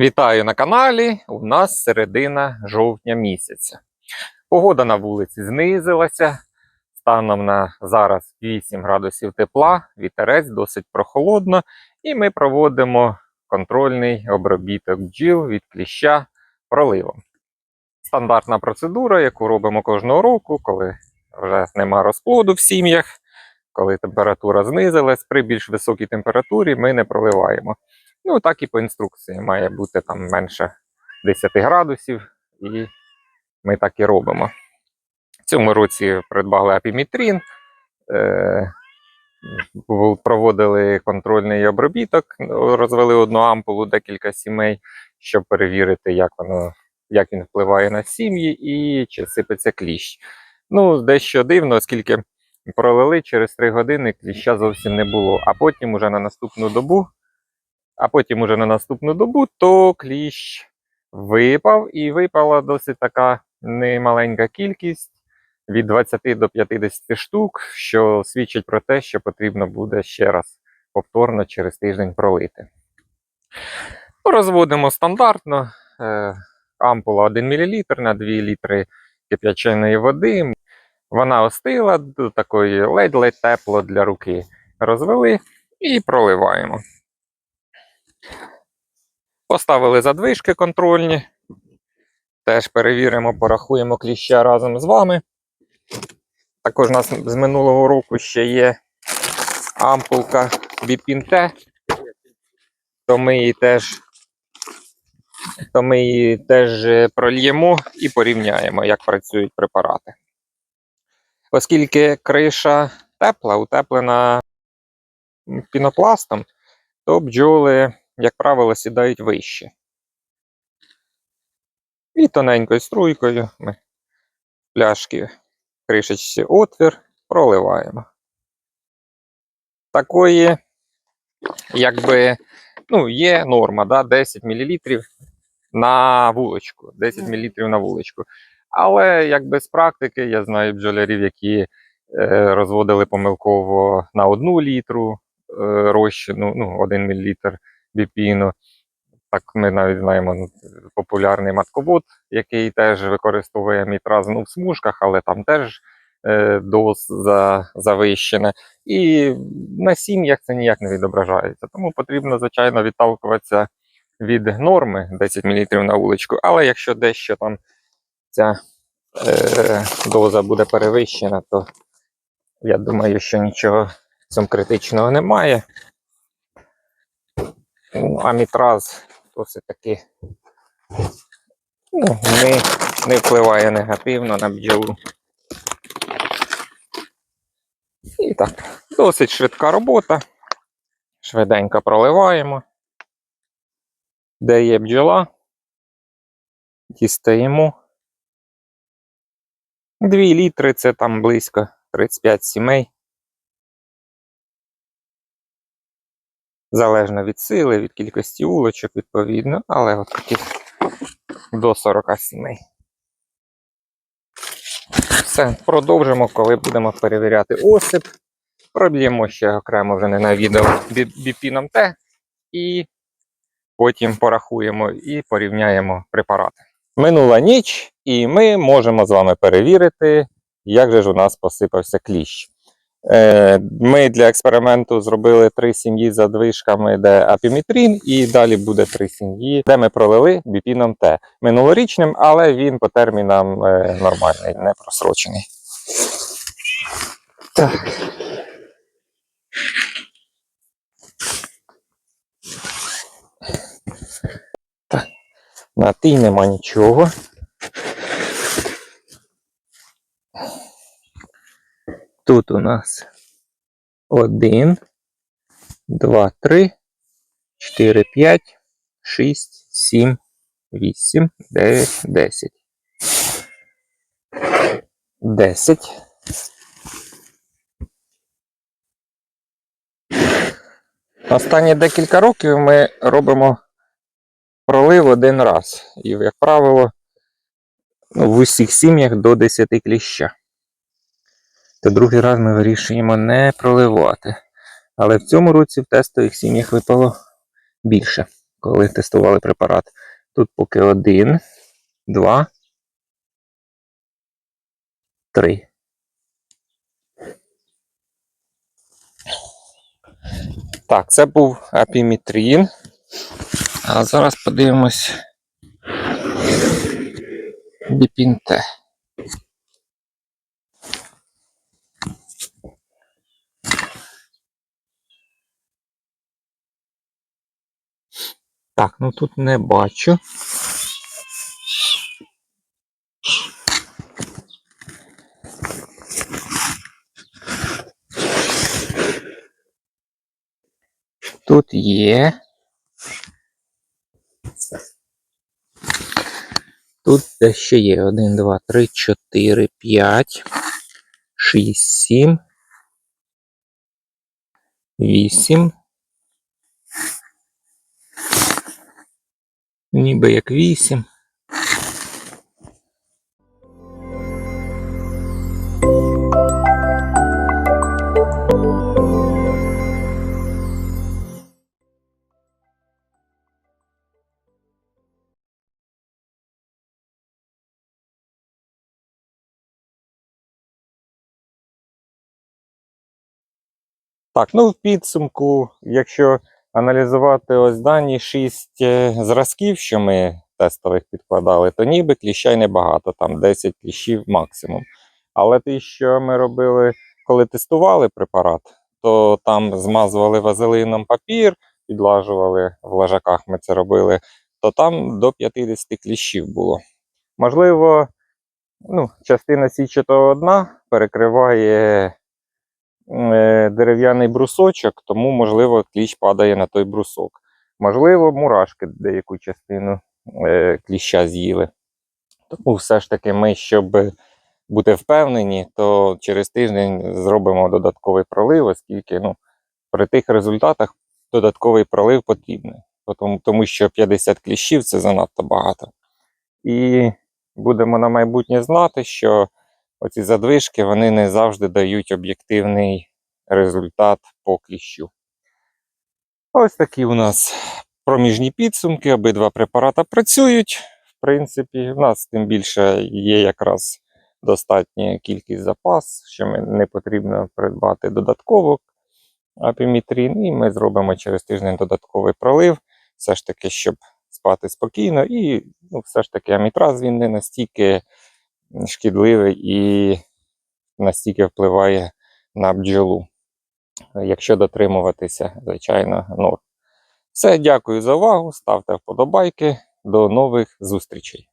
Вітаю на каналі. У нас середина жовтня місяця. Погода на вулиці знизилася. Станом на зараз 8 градусів тепла, вітерець досить прохолодно, і ми проводимо контрольний обробіток бджіл від кліща проливом. Стандартна процедура, яку робимо кожного року, коли вже нема розплоду в сім'ях, коли температура знизилась. При більш високій температурі ми не проливаємо. Ну, так і по інструкції має бути там менше 10 градусів, і ми так і робимо. В цьому році придбали апімітрін, е, проводили контрольний обробіток, розвели одну ампулу, декілька сімей, щоб перевірити, як воно, як він впливає на сім'ї і чи сипеться кліщ. Ну, дещо дивно, оскільки пролили через 3 години кліща зовсім не було, а потім уже на наступну добу а потім уже на наступну добу, то кліщ випав, і випала досить така немаленька кількість від 20 до 50 штук, що свідчить про те, що потрібно буде ще раз повторно через тиждень пролити. Розводимо стандартно. Е, ампула 1 мл на 2 літри кип'яченої води. Вона остила до такої ледь-ледь тепло для руки. Розвели і проливаємо. Поставили задвижки контрольні. Теж перевіримо, порахуємо кліща разом з вами. Також у нас з минулого року ще є ампулка Біпінте, то ми її теж, то ми її теж е, прольємо і порівняємо, як працюють препарати. Оскільки криша тепла, утеплена пінопластом, то бджоли як правило, сідають вище. І тоненькою струйкою ми пляшки кришечці отвір проливаємо. Такої, якби, ну, є норма, да, 10 мл на вуличку. 10 мл на вуличку. Але якби з практики я знаю бджолярів, які е, розводили помилково на 1 літру е, розчину, ну, 1 мл біпіну. Так ми навіть знаємо популярний матковод, який теж використовує мітраз ну, в смужках, але там теж е, доз за, завищена. І на сім'ях це ніяк не відображається. Тому потрібно, звичайно, відталкуватися від норми 10 мл на вуличку. Але якщо дещо там ця е, доза буде перевищена, то я думаю, що нічого в цьому критичного немає. Ну, а мітраз досить таки ну, не, не впливає негативно на бджолу. І так, досить швидка робота. Швиденько проливаємо. Де є бджола, дістаємо. 2 літри це там близько 35 сімей. Залежно від сили, від кількості улочок, відповідно, але от таких до 40 сімей. Все, продовжимо, коли будемо перевіряти осип. Проб'ємо ще окремо вже не на відео бі- біпіном Т. І потім порахуємо і порівняємо препарати. Минула ніч, і ми можемо з вами перевірити, як же ж у нас посипався кліщ. Е, Ми для експерименту зробили три сім'ї за движками, де апімітрін, і далі буде три сім'ї, де ми пролили біпіном Т. Минулорічним, але він по термінам е, нормальний, не просрочений. Так. Так. На тій нема нічого. Тут у нас один, два, три, чотири, п'ять, шість, сім, вісім, дев'ять, десять. Десять. Останні декілька років ми робимо пролив один раз. І, як правило, ну, в усіх сім'ях до 10 кліща то другий раз ми вирішуємо не проливати. Але в цьому році в тестових сім'ях випало більше. коли тестували препарат. Тут поки один, два, три. Так, це був апімітрін. А зараз подивимось біпінте. Так, ну тут не бачу. Тут є. Тут ще є 1, 2, 3, 4, 5, 6, 7, 8. Ніби як 8. Так, ну в підсумку, якщо аналізувати ось дані 6 зразків, що ми тестових підкладали, то ніби кліща й небагато, там 10 кліщів максимум. Але те, що ми робили, коли тестували препарат, то там змазували вазелином папір, підлажували в лежаках, ми це робили, то там до 50 кліщів було. Можливо, ну, частина січатого дна перекриває е, дерев'яний брусочок, тому, можливо, кліщ падає на той брусок. Можливо, мурашки деяку частину е, кліща з'їли. Тому все ж таки ми, щоб бути впевнені, то через тиждень зробимо додатковий пролив, оскільки ну, при тих результатах додатковий пролив потрібний. Тому, тому що 50 кліщів це занадто багато. І будемо на майбутнє знати, що оці задвижки вони не завжди дають об'єктивний результат по кліщу. Ось такі у нас проміжні підсумки. Обидва препарати працюють. В принципі, в нас тим більше є якраз достатня кількість запас, що не потрібно придбати додатково апімітрін, і ми зробимо через тиждень додатковий пролив, все ж таки, щоб спати спокійно, і ну, все ж таки амітраз він не настільки шкідливий і настільки впливає на бджолу. Якщо дотримуватися, звичайно, норм. Все, дякую за увагу. Ставте вподобайки. До нових зустрічей.